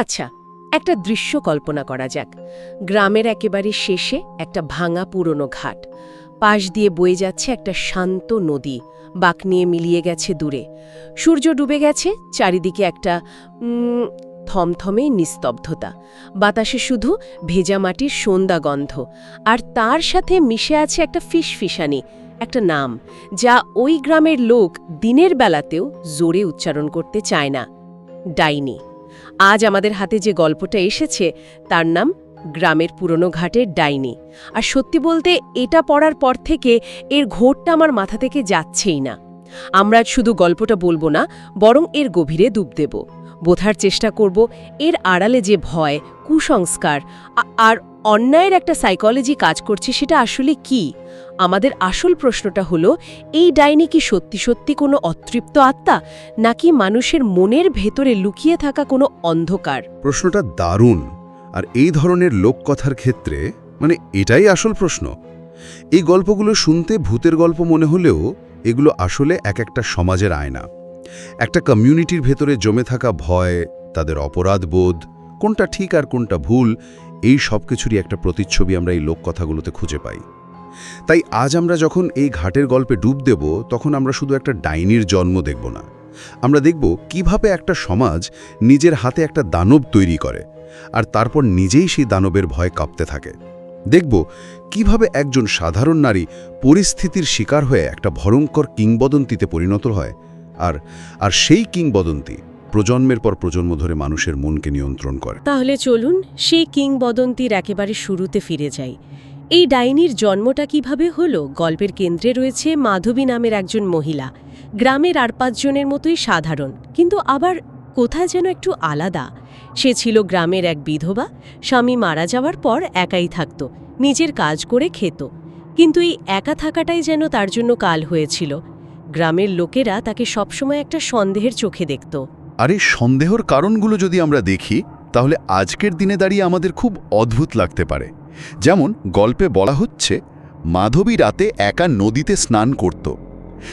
আচ্ছা একটা দৃশ্য কল্পনা করা যাক। গ্রামের একেবারে শেষে একটা ভাঙা পুরনো ঘাট। পাশ দিয়ে বয়ে যাচ্ছে একটা শান্ত নদী। বাঁক নিয়ে মিলিয়ে গেছে দূরে। সূর্য ডুবে গেছে, চারিদিকে একটা থমথমে নিস্তব্ধতা। বাতাসে শুধু ভেজা মাটির সন্ধ্যা গন্ধ। আর তার সাথে মিশে আছে একটা ফিসফিসানি, একটা নাম, যা ওই গ্রামের লোক দিনের বেলাতেও জোরে উচ্চারণ করতে চায় না। ডাইনি। আজ আমাদের হাতে যে গল্পটা এসেছে, তার নাম গ্রামের পুরনো ঘাটের ডাইনি। আর সত্যি বলতে, এটা পড়ার পর থেকে এর ঘোরটা আমার মাথা থেকে যাচ্ছেই না। আমরা শুধু গল্পটা বলব না, বরং এর গভীরে ডুব দেব। বোঝার চেষ্টা করব এর আড়ালে যে ভয়, কুসংস্কার আর অন্যায়ের একটা সাইকোলজি কাজ করছে সেটা আসলে কি? আমাদের আসল প্রশ্নটা হলো, এই ডাইনি কি সত্যি সত্যি কোনো অতৃপ্ত আত্মা, নাকি মানুষের মনের ভেতরে লুকিয়ে থাকা কোনো অন্ধকার? প্রশ্নটা দারুণ, আর এই ধরনের লোককথার ক্ষেত্রে মানে এটাই আসল প্রশ্ন। এই গল্পগুলো শুনতে ভূতের গল্প মনে হলেও এগুলো আসলে এক একটা সমাজের আয়না। একটা কমিউনিটির ভেতরে জমে থাকা ভয়, তাদের অপরাধ বোধ, কোনটা ঠিক আর কোনটা ভুল, এই সব কিছুরই একটা প্রতিচ্ছবি আমরা এই লোককথাগুলোতে খুঁজে পাই। তাই আজ আমরা যখন এই ঘাটের গল্পে ডুব দেব, তখন আমরা শুধু একটা ডাইনির জন্ম দেখব না। আমরা দেখব কীভাবে একটা সমাজ নিজের হাতে একটা দানব তৈরি করে, আর তারপর নিজেই সেই দানবের ভয় কাঁপতে থাকে। দেখব কীভাবে একজন সাধারণ নারী পরিস্থিতির শিকার হয়ে একটা ভয়ঙ্কর কিংবদন্তিতে পরিণত হয় আর আর সেই কিংবদন্তি প্রজন্মের পর প্রজন্ম ধরে মানুষের মনকে নিয়ন্ত্রণ করে। তাহলে চলুন সেই কিংবদন্তির একেবারে শুরুতে ফিরে যাই। এই ডাইনির জন্মটা কীভাবে হলো? গল্পের কেন্দ্রে রয়েছে মাধবী নামের একজন মহিলা। গ্রামের আর পাঁচজনের মতোই সাধারণ, কিন্তু আবার কোথায় যেন একটু আলাদা। সে ছিল গ্রামের এক বিধবা, স্বামী মারা যাওয়ার পর একাই থাকত, নিজের কাজ করে খেত। কিন্তু এই একা থাকাটাই যেন তার জন্য কাল হয়েছিল। গ্রামের লোকেরা তাকে সবসময় একটা সন্দেহের চোখে দেখত। আর এই সন্দেহর কারণগুলো যদি আমরা দেখি, তাহলে আজকের দিনে দাঁড়িয়ে আমাদের খুব অদ্ভুত লাগতে পারে। যেমন, গল্পে বলা হচ্ছে, মাধবী রাতে একা নদীতে স্নান করত।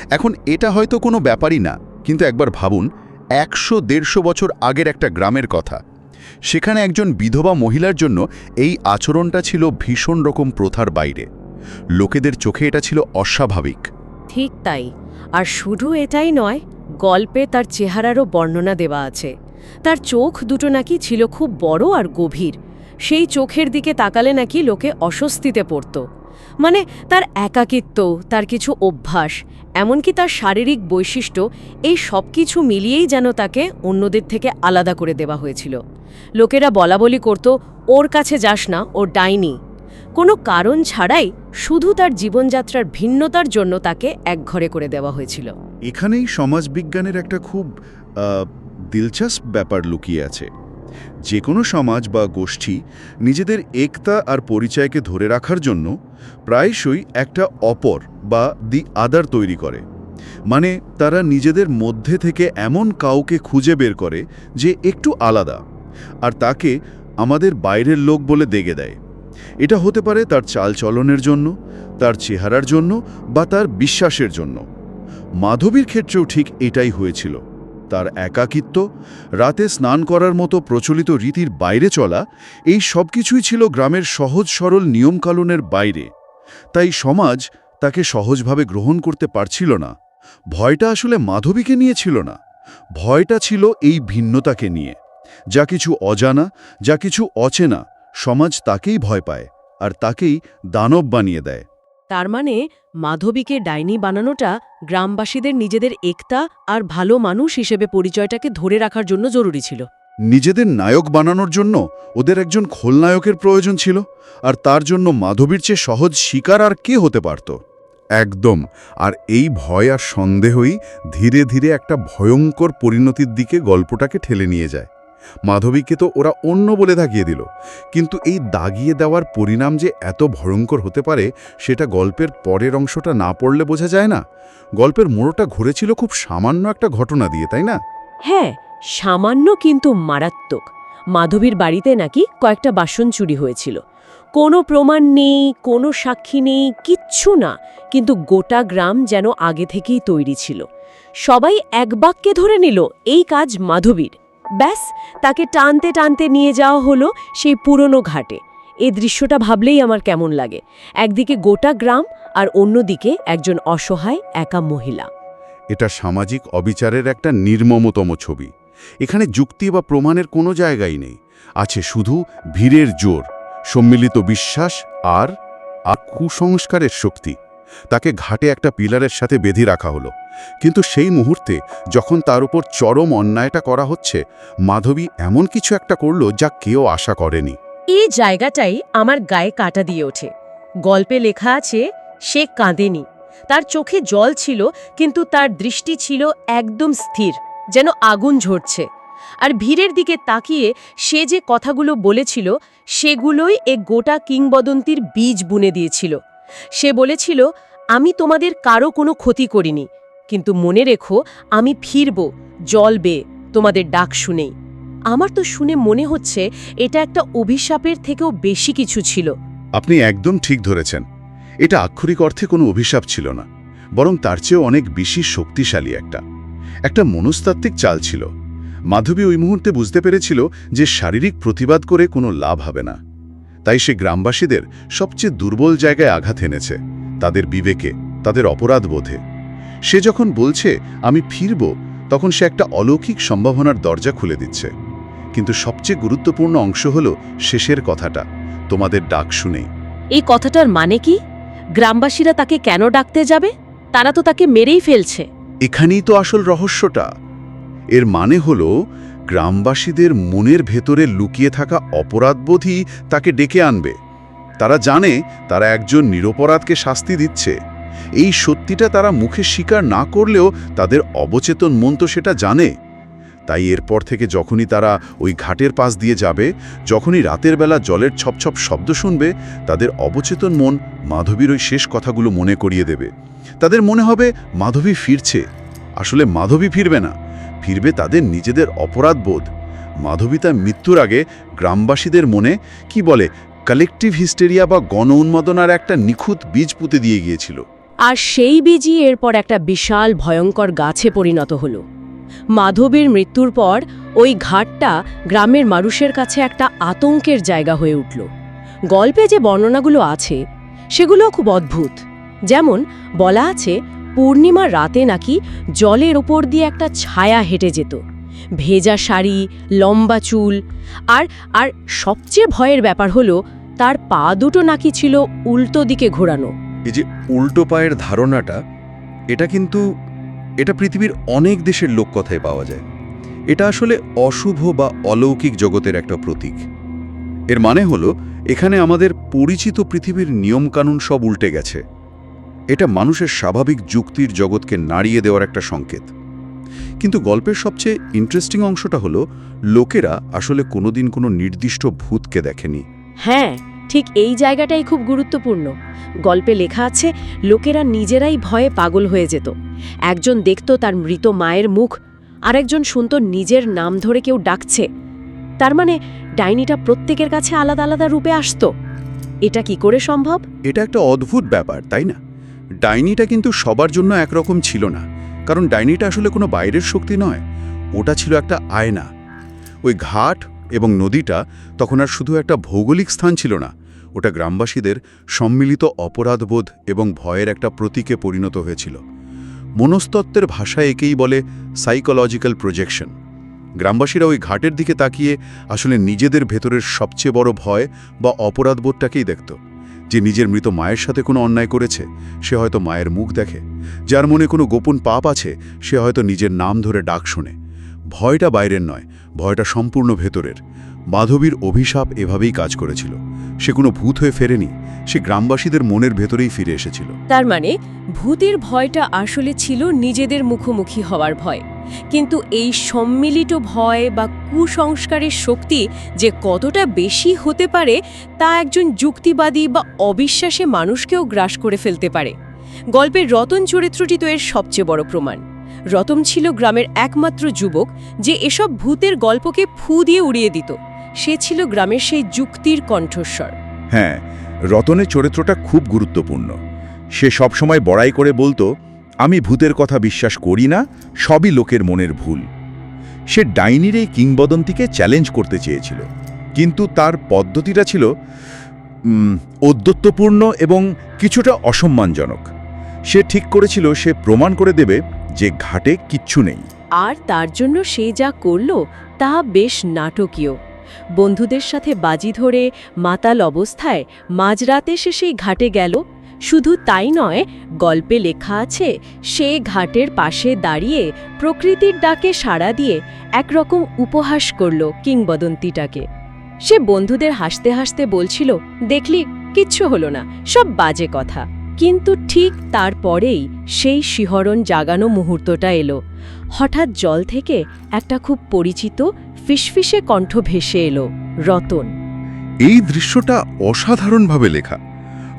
এখন এটা হয়তো কোনো ব্যাপারই না, কিন্তু একবার ভাবুন, একশো দেড়শো বছর আগের একটা গ্রামের কথা। সেখানে একজন বিধবা মহিলার জন্য এই আচরণটা ছিল ভীষণ রকম প্রথার বাইরে। লোকেদের চোখে এটা ছিল অস্বাভাবিক। ঠিক তাই। আর শুধু এটাই নয়, গল্পে তার চেহারারও বর্ণনা দেওয়া আছে। তার চোখ দুটো নাকি ছিল খুব বড় আর গভীর। সেই চোখের দিকে তাকালে নাকি লোকে অস্বস্তিতে পড়ত। মানে তার একাকিত্ব, তার কিছু অভ্যাস, এমনকি তার শারীরিক বৈশিষ্ট্য, এই সব কিছু মিলিয়েই যেন তাকে অন্যদের থেকে আলাদা করে দেওয়া হয়েছিল। লোকেরা বলাবলি করত, ওর কাছে যাস না, ও ডাইনি। কোনো কারণ ছাড়াই শুধু তার জীবনযাত্রার ভিন্নতার জন্য তাকে একঘরে করে দেওয়া হয়েছিল। এখানেই সমাজবিজ্ঞানের একটা খুব দিলচাস্প ব্যাপার লুকিয়ে আছে। যে কোনো সমাজ বা গোষ্ঠী নিজেদের একতা আর পরিচয়কে ধরে রাখার জন্য প্রায়শই একটা অপর বা দি আদার তৈরি করে। মানে তারা নিজেদের মধ্যে থেকে এমন কাউকে খুঁজে বের করে যে একটু আলাদা, আর তাকে আমাদের বাইরের লোক বলে দেগে দেয়। এটা হতে পারে তার চালচলনের জন্য, তার চেহারার জন্য বা তার বিশ্বাসের জন্য। মাধবীর ক্ষেত্রেও ঠিক এটাই হয়েছিল। তার একাকিত্ব, রাতে স্নান করার মতো প্রচলিত রীতির বাইরে চলা, এই সব কিছুই ছিল গ্রামের সহজ সরল নিয়মকানুনের বাইরে। তাই সমাজ তাকে সহজভাবে গ্রহণ করতে পারছিল না। ভয়টা আসলে মাধবীকে নিয়ে ছিল না। ভয়টা ছিল এই ভিন্নতাকে নিয়ে। যা কিছু অজানা, যা কিছু অচেনা সমাজ তাকেই ভয় পায় আর তাকেই দানব বানিয়ে দেয়। তার মানে মাধবীকে ডাইনি বানানোটা গ্রামবাসীদের নিজেদের একতা আর ভালো মানুষ হিসেবে পরিচয়টাকে ধরে রাখার জন্য জরুরি ছিল। নিজেদের নায়ক বানানোর জন্য ওদের একজন খোলনায়কের প্রয়োজন ছিল আর তার জন্য মাধবীর চেয়ে সহজ শিকার আর কে হতে পারত? একদম আর এই ভয় আর সন্দেহই ধীরে ধীরে একটা ভয়ঙ্কর পরিণতির দিকে গল্পটাকে ঠেলে নিয়ে যায়। মাধবীকে তো ওরা অন্য বলে দাগিয়ে দিল। কিন্তু এই দাগিয়ে দেওয়ার পরিণাম যে এত ভয়ঙ্কর হতে পারে, সেটা গল্পের পরের অংশটা না পড়লে বোঝা যায় না। গল্পের মোড়টা ঘুরেছিল খুব সামান্য একটা ঘটনা দিয়ে, তাই না? হ্যাঁ সামান্য কিন্তু মারাত্মক। মাধবীর বাড়িতে নাকি কয়েকটা বাসন চুরি হয়েছিল। কোনো প্রমাণ নেই, কোনো সাক্ষী নেই, কিচ্ছু না, কিন্তু গোটা গ্রাম যেন আগে থেকেই তৈরি ছিল। সবাই এক বাক্যে ধরে নিল, এই কাজ মাধবীর। ব্যাস, তাকে টানতে টানতে নিয়ে যাওয়া হলো সেই পুরনো ঘাটে। এই দৃশ্যটা ভাবলেই আমার কেমন লাগে। একদিকে গোটা গ্রাম আর অন্যদিকে একজন অসহায়, একা মহিলা। এটা সামাজিক অবিচারের একটা নির্মমতম ছবি। এখানে যুক্তি বা প্রমাণের কোনো জায়গাই নেই। আছে শুধু ভিড়ের জোর, সম্মিলিত বিশ্বাস আর আর কুসংস্কারের শক্তি। তাকে ঘাটে একটা পিলারের সাথে বেঁধে রাখা হলো। কিন্তু সেই মুহূর্তে যখন তার উপর চরম অন্যায়টা করা হচ্ছে, মাধবী এমন কিছু একটা করল যা কেউ আশা করেনি। এই জায়গাটাই আমার গায়ে কাটা দিয়ে ওঠে। গল্পে লেখা আছে, সে কাঁদেনি। তার চোখে জল ছিল, কিন্তু তার দৃষ্টি ছিল একদম স্থির, যেন আগুন ঝরছে। আর ভিড়ের দিকে তাকিয়ে সে যে কথাগুলো বলেছিল, সেগুলোই এ গোটা কিংবদন্তির বীজ বুনে দিয়েছিল। সে বলেছিল, আমি তোমাদের কারও কোনো ক্ষতি করিনি, কিন্তু মনে রেখো, আমি ফিরব, জল বেয়ে তোমাদের ডাক শুনেই। আমার তো শুনে মনে হচ্ছে, এটা একটা অভিশাপের থেকেও বেশি কিছু ছিল। আপনি একদম ঠিক ধরেছেন। এটা আক্ষরিক অর্থে কোনো অভিশাপ ছিল না, বরং তার চেয়েও অনেক বেশি শক্তিশালী একটা। একটা মনস্তাত্ত্বিক চাল ছিল। মাধবী ওই মুহূর্তে বুঝতে পেরেছিল যে শারীরিক প্রতিবাদ করে কোনো লাভ হবে না। তাই সে গ্রামবাসীদের সবচেয়ে দুর্বল জায়গায় আঘাত এনেছে। তাদের বিবেকে তাদের অপরাধ বোধে সে যখন বলছে আমি ফিরব তখন সে একটা অলৌকিক সম্ভাবনার দরজা খুলে দিচ্ছে। কিন্তু সবচেয়ে গুরুত্বপূর্ণ অংশ হল শেষের কথাটা তোমাদের ডাক শুনেই এই কথাটার মানে কি? গ্রামবাসীরা তাকে কেন ডাকতে যাবে? তারা তো তাকে মেরেই ফেলছে। এখানেই তো আসল রহস্যটা। এর মানে হল গ্রামবাসীদের মনের ভেতরে লুকিয়ে থাকা অপরাধবোধই তাকে ডেকে আনবে। তারা জানে তারা একজন নিরপরাধকে শাস্তি দিচ্ছে। এই সত্যিটা তারা মুখে স্বীকার না করলেও তাদের অবচেতন মন তো সেটা জানে। তাই এরপর থেকে যখনই তারা ওই ঘাটের পাশ দিয়ে যাবে, যখনই রাতের বেলা জলের ছপছপ শব্দ শুনবে, তাদের অবচেতন মন মাধবীর ওই শেষ কথাগুলো মনে করিয়ে দেবে। তাদের মনে হবে মাধবী ফিরছে। আসলে মাধবী ফিরবে না। ফিরবে তাদের নিজেদের অপরাধবোধ মাধবী তার মৃত্যুর আগে গ্রামবাসীদের মনে কি বলে, কালেকটিভ হিস্টেরিয়া বা গণ উন্মাদনার একটা নিখুঁত বীজ পুঁতে দিয়ে গিয়েছিল। আর সেই বীজই এরপর একটা বিশাল ভয়ঙ্কর গাছে পরিণত হলো। মাধবীর মৃত্যুর পর ওই ঘাটটা গ্রামের মানুষের কাছে একটা আতঙ্কের জায়গা হয়ে উঠল। গল্পে যে বর্ণনাগুলো আছে সেগুলো খুব অদ্ভুত। যেমন বলা আছে পূর্ণিমার রাতে নাকি জলের ওপর দিয়ে একটা ছায়া হেঁটে যেত। ভেজা শাড়ি, লম্বা চুল। আর আর সবচেয়ে ভয়ের ব্যাপার হলো, তার পা দুটো নাকি ছিল উল্টো দিকে ঘোরানো। এই যে উল্টো পায়ের ধারণাটা, এটা কিন্তু, এটা পৃথিবীর অনেক দেশের লোককথায় পাওয়া যায়। এটা আসলে অশুভ বা অলৌকিক জগতের একটা প্রতীক। এর মানে হলো, এখানে আমাদের পরিচিত পৃথিবীর নিয়মকানুন সব উল্টে গেছে। এটা মানুষের স্বাভাবিক যুক্তির জগৎকে নাড়িয়ে দেওয়ার একটা সংকেত। কিন্তু গল্পের সবচেয়ে ইন্টারেস্টিং অংশটা হলো লোকেরা আসলে কোনোদিন কোনো নির্দিষ্ট ভূতকে দেখেনি। হ্যাঁ ঠিক এই জায়গাটাই খুব গুরুত্বপূর্ণ। গল্পে লেখা আছে লোকেরা নিজেরাই ভয়ে পাগল হয়ে যেত। একজন দেখত তার মৃত মায়ের মুখ আরেকজন শুনত নিজের নাম ধরে কেউ ডাকছে। তার মানে ডাইনিটা প্রত্যেকের কাছে আলাদা আলাদা রূপে আসতো। এটা কি করে সম্ভব? এটা একটা অদ্ভুত ব্যাপার তাই না? ডাইনিটা কিন্তু সবার জন্য একরকম ছিল না, কারণ ডাইনিটা আসলে কোনো বাইরের শক্তি নয়, ওটা ছিল একটা আয়না। ওই ঘাট এবং নদীটা তখন আর শুধু একটা ভৌগোলিক স্থান ছিল না, ওটা গ্রামবাসীদের সম্মিলিত অপরাধবোধ এবং ভয়ের একটা প্রতীকে পরিণত হয়েছিল। মনস্তত্ত্বের ভাষায় একেই বলে সাইকোলজিক্যাল প্রজেকশন গ্রামবাসীরা ওই ঘাটের দিকে তাকিয়ে আসলে নিজেদের ভেতরের সবচেয়ে বড় ভয় বা অপরাধবোধটাকেই দেখত। যে নিজের মৃত মায়ের সাথে কোনো অন্যায় করেছে, সে হয়তো মায়ের মুখ দেখে। যার মনে কোনো গোপন পাপ আছে, সে হয়তো নিজের নাম ধরে ডাক শুনে। ভয়টা বাইরের নয়, ভয়টা সম্পূর্ণ ভেতরের। মাধবীর অভিশাপ এভাবেই কাজ করেছিল। সে কোনো ভূত হয়ে ফেরেনি, সে গ্রামবাসীদের মনের ভেতরেই ফিরে এসেছিল। তার মানে ভূতের ভয়টা আসলে ছিল নিজেদের মুখোমুখি হওয়ার ভয়। কিন্তু এই সম্মিলিত ভয় বা কুসংস্কারের শক্তি যে কতটা বেশি হতে পারে, তা একজন যুক্তিবাদী বা অবিশ্বাসে মানুষকেও গ্রাস করে ফেলতে পারে। গল্পের রতন চরিত্রটি তো এর সবচেয়ে বড় প্রমাণ। রতন ছিল গ্রামের একমাত্র যুবক, যে এসব ভূতের গল্পকে ফু দিয়ে উড়িয়ে দিত। সে ছিল গ্রামের সেই যুক্তির কণ্ঠস্বর। হ্যাঁ রতনের চরিত্রটা খুব গুরুত্বপূর্ণ। সে সবসময় বড়াই করে বলতো আমি ভূতের কথা বিশ্বাস করি না সবই লোকের মনের ভুল। সে ডাইনির এই কিংবদন্তিকে চ্যালেঞ্জ করতে চেয়েছিল। কিন্তু তার পদ্ধতিটা ছিল ঔদ্ধত্যপূর্ণ এবং কিছুটা অসম্মানজনক। সে ঠিক করেছিল সে প্রমাণ করে দেবে যে ঘাটে কিচ্ছু নেই। আর তার জন্য সে যা করল তা বেশ নাটকীয়। বন্ধুদের সাথে বাজি ধরে মাতাল অবস্থায় মাঝরাতে সে সেই ঘাটে গেল। শুধু তাই নয়, গল্পে লেখা আছে, সে ঘাটের পাশে দাঁড়িয়ে প্রকৃতির ডাকে সাড়া দিয়ে একরকম উপহাস করল কিংবদন্তিটাকে। সে বন্ধুদের হাসতে হাসতে বলছিল, দেখলি, কিচ্ছু হলো না, সব বাজে কথা। কিন্তু ঠিক তারপরেই সেই শিহরণ জাগানো মুহূর্তটা এলো। হঠাৎ জল থেকে একটা খুব পরিচিত ফিসফিসে কণ্ঠ ভেসে এলো রতন। এই দৃশ্যটা অসাধারণভাবে লেখা।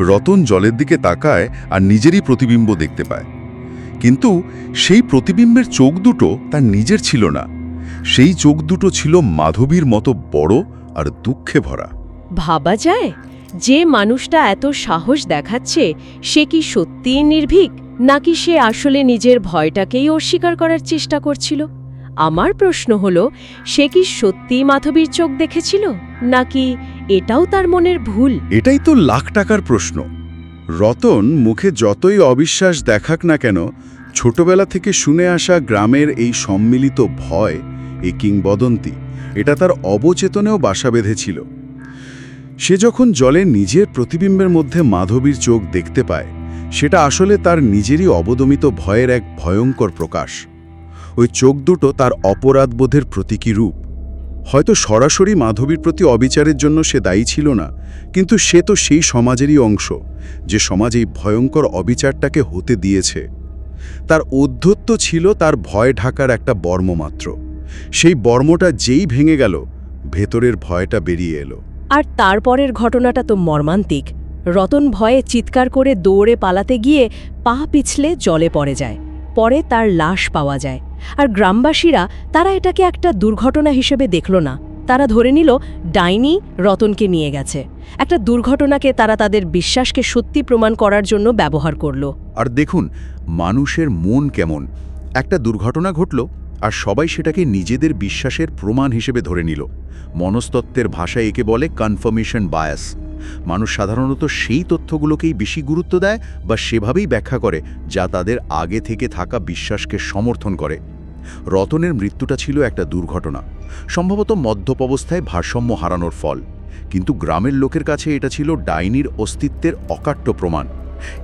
রতন জলের দিকে তাকায় আর নিজেরই প্রতিবিম্ব দেখতে পায়। কিন্তু সেই প্রতিবিম্বের চোখ দুটো তার নিজের ছিল না। সেই চোখ দুটো ছিল মাধবীর মতো বড় আর দুঃখে ভরা। ভাবা যায়? যে মানুষটা এত সাহস দেখাচ্ছে সে কি সত্যিই নির্ভীক? নাকি সে আসলে নিজের ভয়টাকেই অস্বীকার করার চেষ্টা করছিল? আমার প্রশ্ন হলো, সে কি সত্যিই মাধবীর চোখ দেখেছিল? নাকি এটাও তার মনের ভুল? এটাই তো লাখ টাকার প্রশ্ন। রতন মুখে যতই অবিশ্বাস দেখাক না কেন, ছোটবেলা থেকে শুনে আসা গ্রামের এই সম্মিলিত ভয়, এই কিংবদন্তি, এটা তার অবচেতনেও বাসা বেঁধেছিল। সে যখন জলে নিজের প্রতিবিম্বের মধ্যে মাধবীর চোখ দেখতে পায় সেটা আসলে তার নিজেরই অবদমিত ভয়ের এক ভয়ঙ্কর প্রকাশ। ওই চোখ দুটো তার অপরাধবোধের প্রতীকী রূপ। হয়তো সরাসরি মাধবীর প্রতি অবিচারের জন্য সে দায়ী ছিল না, কিন্তু সে তো সেই সমাজেরই অংশ, যে সমাজ এই ভয়ঙ্কর অবিচারটাকে হতে দিয়েছে। তার অধ্যত্ত ছিল তার ভয় ঢাকার একটা বর্ম মাত্র সেই বর্মটা যেই ভেঙে গেল, ভেতরের ভয়টা বেরিয়ে এলো। আর তারপরের ঘটনাটা তো মর্মান্তিক। রতন ভয়ে চিৎকার করে দৌড়ে পালাতে গিয়ে পা পিছলে জলে পড়ে যায়। পরে তার লাশ পাওয়া যায়। আর গ্রামবাসীরা তারা এটাকে একটা দুর্ঘটনা হিসেবে দেখল না। তারা ধরে নিল, ডাইনি রতনকে নিয়ে গেছে। একটা দুর্ঘটনাকে তারা তাদের বিশ্বাসকে সত্যি প্রমাণ করার জন্য ব্যবহার করল। আর দেখুন, মানুষের মন কেমন। একটা দুর্ঘটনা ঘটল আর সবাই সেটাকে নিজেদের বিশ্বাসের প্রমাণ হিসেবে ধরে নিল। মনস্তত্ত্বের ভাষায় একে বলে কনফার্মেশন বায়াস মানুষ সাধারণত সেই তথ্যগুলোকেই বেশি গুরুত্ব দেয় বা সেভাবেই ব্যাখ্যা করে, যা তাদের আগে থেকে থাকা বিশ্বাসকে সমর্থন করে। রতনের মৃত্যুটা ছিল একটা দুর্ঘটনা। সম্ভবত মদ্যপ অবস্থায় ভারসাম্য হারানোর ফল। কিন্তু গ্রামের লোকের কাছে এটা ছিল ডাইনির অস্তিত্বের অকাট্য প্রমাণ।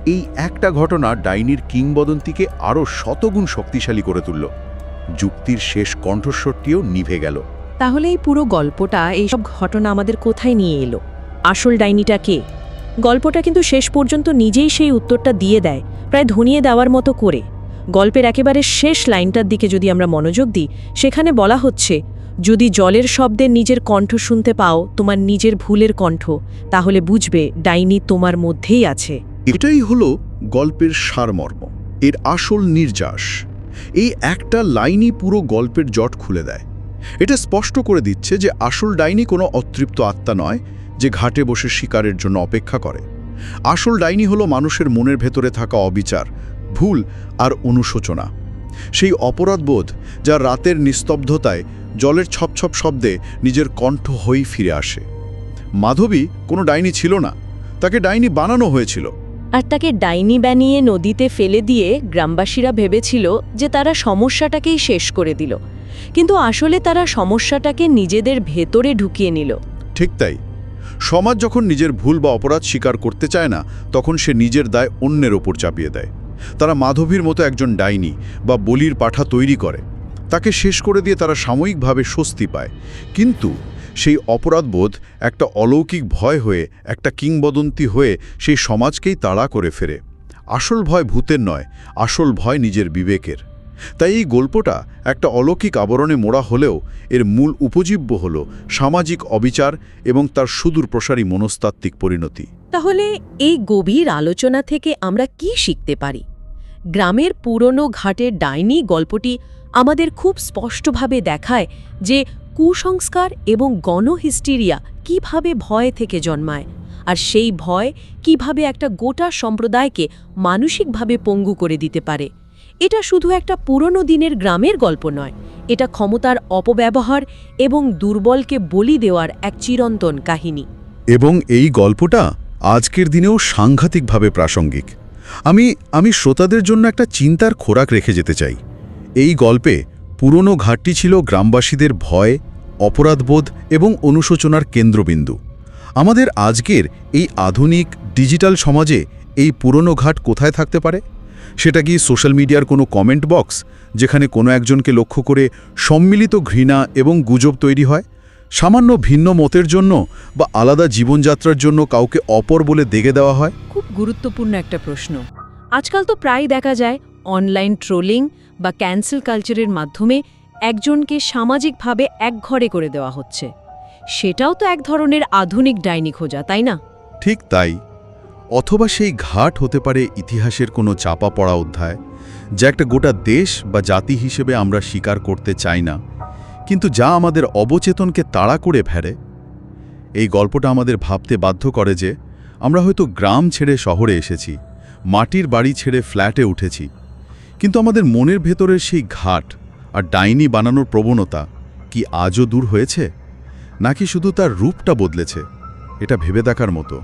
এই একটা ঘটনা ডাইনির কিংবদন্তিকে আরও শতগুণ শক্তিশালী করে তুলল। যুক্তির শেষ কণ্ঠস্বরটিও নিভে গেল। তাহলে এই পুরো গল্পটা এইসব ঘটনা আমাদের কোথায় নিয়ে এলো? আসল ডাইনিটা কে? গল্পটা কিন্তু শেষ পর্যন্ত নিজেই সেই উত্তরটা দিয়ে দেয় প্রায় ধনিয়ে দেওয়ার মতো করে। গল্পের একেবারে শেষ লাইনটার দিকে যদি আমরা মনোযোগ দিই সেখানে বলা হচ্ছে যদি জলের শব্দে নিজের কণ্ঠ শুনতে পাও তোমার নিজের ভুলের কণ্ঠ তাহলে বুঝবে ডাইনি তোমার মধ্যেই আছে। এটাই হলো গল্পের সারমর্ম এর আসল নির্যাস। এই একটা লাইনই পুরো গল্পের জট খুলে দেয়। এটা স্পষ্ট করে দিচ্ছে যে আসল ডাইনি কোনো অতৃপ্ত আত্মা নয় যে ঘাটে বসে শিকারের জন্য অপেক্ষা করে। আসল ডাইনি হলো মানুষের মনের ভেতরে থাকা অবিচার, ভুল আর অনুশোচনা। সেই অপরাধবোধ যা রাতের নিস্তব্ধতায়, জলের ছপছপ শব্দে নিজের কণ্ঠ হয়েই ফিরে আসে। মাধবী কোনো ডাইনি ছিল না, তাকে ডাইনি বানানো হয়েছিল। আর তাকে ডাইনি বানিয়ে নদীতে ফেলে দিয়ে গ্রামবাসীরা ভেবেছিল যে তারা সমস্যাটাকেই শেষ করে দিল। কিন্তু আসলে তারা সমস্যাটাকে নিজেদের ভেতরে ঢুকিয়ে নিল। ঠিক তাই। সমাজ যখন নিজের ভুল বা অপরাধ স্বীকার করতে চায় না, তখন সে নিজের দায় অন্যের ওপর চাপিয়ে দেয়। তারা মাধবীর মতো একজন ডাইনি বা বলির পাঠা তৈরি করে। তাকে শেষ করে দিয়ে তারা সাময়িকভাবে স্বস্তি পায়। কিন্তু সেই অপরাধবোধ, একটা অলৌকিক ভয় হয়ে, একটা কিংবদন্তি হয়ে সেই সমাজকেই তাড়া করে ফেরে। আসল ভয় ভূতের নয়, আসল ভয় নিজের বিবেকের। তাই এই গল্পটা একটা অলৌকিক আবরণে মোড়া হলেও এর মূল উপজীব্য হল সামাজিক অবিচার এবং তার সুদূর প্রসারী মনস্তাত্ত্বিক পরিণতি। তাহলে এই গভীর আলোচনা থেকে আমরা কি শিখতে পারি? গ্রামের পুরনো ঘাটের ডাইনি গল্পটি আমাদের খুব স্পষ্টভাবে দেখায় যে কুসংস্কার এবং গণহিস্টিরিয়া কীভাবে ভয় থেকে জন্মায়? আর সেই ভয় কীভাবে একটা গোটা সম্প্রদায়কে মানসিকভাবে পঙ্গু করে দিতে পারে? এটা শুধু একটা পুরনো দিনের গ্রামের গল্প নয়, এটা ক্ষমতার অপব্যবহার এবং দুর্বলকে বলি দেওয়ার এক চিরন্তন কাহিনী। এবং এই গল্পটা আজকের দিনেও সাংঘাতিকভাবে প্রাসঙ্গিক। আমি আমি শ্রোতাদের জন্য একটা চিন্তার খোরাক রেখে যেতে চাই। এই গল্পে পুরনো ঘাটটি ছিল গ্রামবাসীদের ভয়, অপরাধবোধ এবং অনুশোচনার কেন্দ্রবিন্দু। আমাদের আজকের এই আধুনিক ডিজিটাল সমাজে এই পুরনো ঘাট কোথায় থাকতে পারে? সেটা কি সোশ্যাল মিডিয়ার কোনো কমেন্ট বক্স, যেখানে কোনো একজনকে লক্ষ্য করে সম্মিলিত ঘৃণা এবং গুজব তৈরি হয়? সামান্য ভিন্ন মতের জন্য বা আলাদা জীবনযাত্রার জন্য কাউকে অপর বলে দেগে দেওয়া হয়? খুব গুরুত্বপূর্ণ একটা প্রশ্ন। আজকাল তো প্রায় দেখা যায় অনলাইন ট্রোলিং বা ক্যান্সেল কালচারের মাধ্যমে একজনকে সামাজিকভাবে একঘরে করে দেওয়া হচ্ছে। সেটাও তো এক ধরনের আধুনিক ডাইনি খোঁজা, তাই না? ঠিক তাই। অথবা সেই ঘাট হতে পারে ইতিহাসের কোনো চাপা পড়া অধ্যায়, যা একটা গোটা দেশ বা জাতি হিসেবে আমরা স্বীকার করতে চাই না, কিন্তু যা আমাদের অবচেতনকে তাড়া করে ফেরে এই গল্পটা আমাদের ভাবতে বাধ্য করে যে, আমরা হয়তো গ্রাম ছেড়ে শহরে এসেছি, মাটির বাড়ি ছেড়ে ফ্ল্যাটে উঠেছি কিন্তু আমাদের মনের ভেতরের সেই ঘাট আর ডাইনি বানানোর প্রবণতা কি আজও দূর হয়েছে? নাকি শুধু তার রূপটা বদলেছে? এটা ভেবে দেখার মতো।